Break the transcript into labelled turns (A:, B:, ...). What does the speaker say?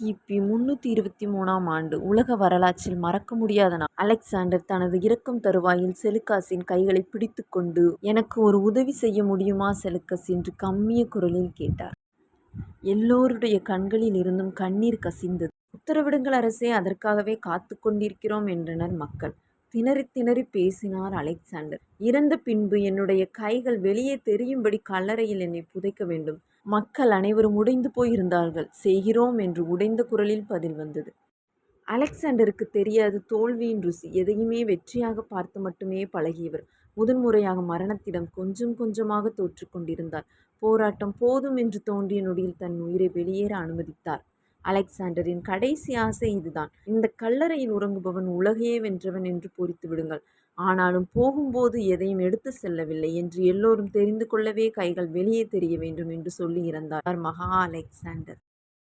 A: கிபி முன்னூற்றி இருபத்தி மூணாம் ஆண்டு. உலக வரலாற்றில் மறக்க முடியாத நாள் அலெக்சாண்டர் தனது இறக்கும் தருவாயில் செலுக்காசின் கைகளை பிடித்துக்கொண்டு எனக்கு ஒரு உதவி செய்ய முடியுமா செலுக்கஸ்? என்று கம்மிய குரலில் கேட்டார். எல்லோருடைய கண்களில் இருந்தும் கண்ணீர் கசிந்தது. உத்தரவிடுங்கள் அரசே அதற்காகவே காத்து கொண்டிருக்கிறோம் என்றனர் மக்கள். திணறி திணறி பேசினார் அலெக்சாண்டர். இறந்த பின்பு என்னுடைய கைகள் வெளியே தெரியும்படி கல்லறையில் என்னை புதைக்க வேண்டும். மக்கள் அனைவரும் உடைந்து போயிருந்தார்கள். செய்கிறோம் என்று உடைந்த குரலில் பதில் வந்தது. அலெக்சாண்டருக்கு தெரியாது தோல்வியின் ருசி. எதையுமே வெற்றியாக பார்த்து மட்டுமே பழகியவர். முதன்முறையாக மரணத்திடம் கொஞ்சம் கொஞ்சமாக தோற்று கொண்டிருந்தார் போராட்டம் போதும் என்று தோன்றிய நொடியில் தன் உயிரை வெளியேற அனுமதித்தார். அலெக்சாண்டரின் கடைசி ஆசை இதுதான். இந்த கல்லறையில் உறங்குபவன் உலகையே வென்றவன் என்று பொறித்து விடுங்கள். ஆனாலும் போகும்போது எதையும் எடுத்து செல்லவில்லை என்று எல்லோரும் தெரிந்து கொள்ளவே கைகள் வெளியே தெரிய வேண்டும் என்று சொல்லி இறந்தார் மகா அலெக்சாண்டர்.